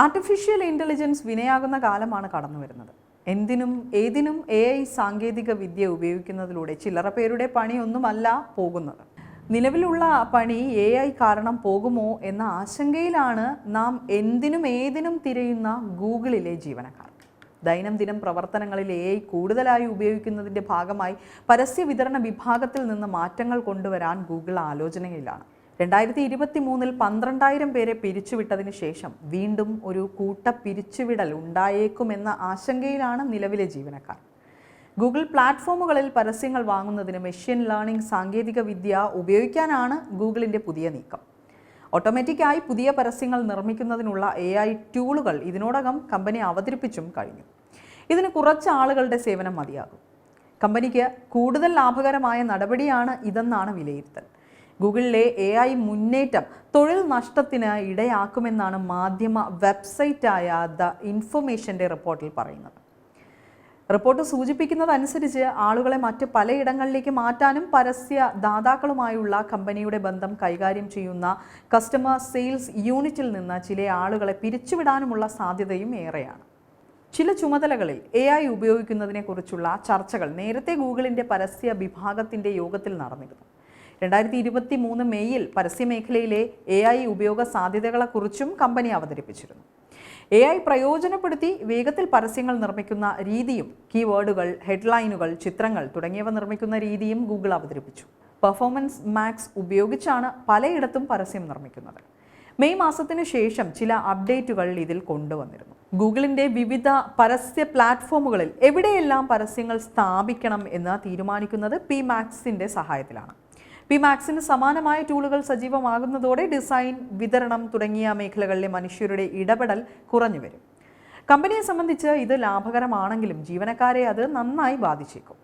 Artificial intelligence വിനയാകുന്ന കാലമാണ് കടന്നു വരുന്നത് എന്തിനും ഏതിനും എ ഐ സാങ്കേതിക വിദ്യ ഉപയോഗിക്കുന്നതിലൂടെ ചില്ലറ പേരുടെ പണിയൊന്നുമല്ല പോകുന്നത്. നിലവിലുള്ള പണി എ ഐ കാരണം പോകുമോ എന്ന ആശങ്കയിലാണ് നാം എന്തിനും ഏതിനും തിരയുന്ന ഗൂഗിളിലെ ജീവനക്കാർ. ദൈനംദിനം പ്രവർത്തനങ്ങളിൽ എ ഐ കൂടുതലായി ഉപയോഗിക്കുന്നതിന്റെ ഭാഗമായി പരസ്യ വിതരണ വിഭാഗത്തിൽ നിന്ന് മാറ്റങ്ങൾ കൊണ്ടുവരാൻ ഗൂഗിൾ ആലോചനയിലാണ്. രണ്ടായിരത്തി ഇരുപത്തി മൂന്നിൽ പന്ത്രണ്ടായിരം പേരെ പിരിച്ചുവിട്ടതിന് ശേഷം വീണ്ടും ഒരു കൂട്ട പിരിച്ചുവിടൽ ഉണ്ടായേക്കുമെന്ന ആശങ്കയിലാണ് നിലവിലെ ജീവനക്കാർ. ഗൂഗിൾ പ്ലാറ്റ്ഫോമുകളിൽ പരസ്യങ്ങൾ വാങ്ങുന്നതിന് മെഷീൻ ലേണിംഗ് സാങ്കേതിക വിദ്യ ഉപയോഗിക്കാനാണ് ഗൂഗിളിന്റെ പുതിയ നീക്കം. ഓട്ടോമാറ്റിക്കായി പുതിയ പരസ്യങ്ങൾ നിർമ്മിക്കുന്നതിനുള്ള എ ഐ ടൂളുകൾ ഇതിനോടകം കമ്പനി അവതരിപ്പിച്ചും കഴിഞ്ഞു. ഇതിന് കുറച്ച് ആളുകളുടെ സേവനം മതിയാകും. കമ്പനിക്ക് കൂടുതൽ ലാഭകരമായ നടപടിയാണ് ഇതെന്നാണ് വിലയിരുത്തൽ. ഗൂഗിളിലെ എ ഐ മുന്നേറ്റം തൊഴിൽ നഷ്ടത്തിന് ഇടയാക്കുമെന്നാണ് മാധ്യമ വെബ്സൈറ്റായ ദ ഇൻഫർമേഷന്റെ റിപ്പോർട്ടിൽ പറയുന്നത്. റിപ്പോർട്ട് സൂചിപ്പിക്കുന്നതനുസരിച്ച് ആളുകളെ മറ്റ് പലയിടങ്ങളിലേക്ക് മാറ്റാനും പരസ്യ ദാതാക്കളുമായുള്ള കമ്പനിയുടെ ബന്ധം കൈകാര്യം ചെയ്യുന്ന കസ്റ്റമർ സെയിൽസ് യൂണിറ്റിൽ നിന്ന് ചില ആളുകളെ പിരിച്ചുവിടാനുമുള്ള സാധ്യതയും ഏറെയാണ്. ചില ചുമതലകളിൽ എ ഐ ഉപയോഗിക്കുന്നതിനെക്കുറിച്ചുള്ള ചർച്ചകൾ നേരത്തെ ഗൂഗിളിന്റെ പരസ്യ വിഭാഗത്തിന്റെ യോഗത്തിൽ നടന്നിരുന്നു. രണ്ടായിരത്തി ഇരുപത്തി മൂന്ന് മെയ്യിൽ പരസ്യമേഖലയിലെ എ ഐ ഉപയോഗ സാധ്യതകളെക്കുറിച്ചും കമ്പനി അവതരിപ്പിച്ചിരുന്നു. എ ഐ പ്രയോജനപ്പെടുത്തി വേഗത്തിൽ പരസ്യങ്ങൾ നിർമ്മിക്കുന്ന രീതിയും കീവേഡുകൾ ഹെഡ്ലൈനുകൾ ചിത്രങ്ങൾ തുടങ്ങിയവ നിർമ്മിക്കുന്ന രീതിയും ഗൂഗിൾ അവതരിപ്പിച്ചു. പെർഫോമൻസ് മാക്സ് ഉപയോഗിച്ചാണ് പലയിടത്തും പരസ്യം നിർമ്മിക്കുന്നത്. മെയ് മാസത്തിനു ശേഷം ചില അപ്ഡേറ്റുകൾ ഇതിൽ കൊണ്ടുവന്നിരുന്നു. ഗൂഗിളിന്റെ വിവിധ പരസ്യ പ്ലാറ്റ്ഫോമുകളിൽ എവിടെയെല്ലാം പരസ്യങ്ങൾ സ്ഥാപിക്കണം എന്ന് തീരുമാനിക്കുന്നത് പി മാക്സിന്റെ സഹായത്തിലാണ്. പി മാക്സിന് സമാനമായ ടൂളുകൾ സജീവമാകുന്നതോടെ ഡിസൈൻ വിതരണം തുടങ്ങിയ മേഖലകളിലെ മനുഷ്യരുടെ ഇടപെടൽ കുറഞ്ഞു വരും കമ്പനിയെ സംബന്ധിച്ച് ഇത് ലാഭകരമാണെങ്കിലും ജീവനക്കാരെ അത് നന്നായി ബാധിച്ചേക്കും.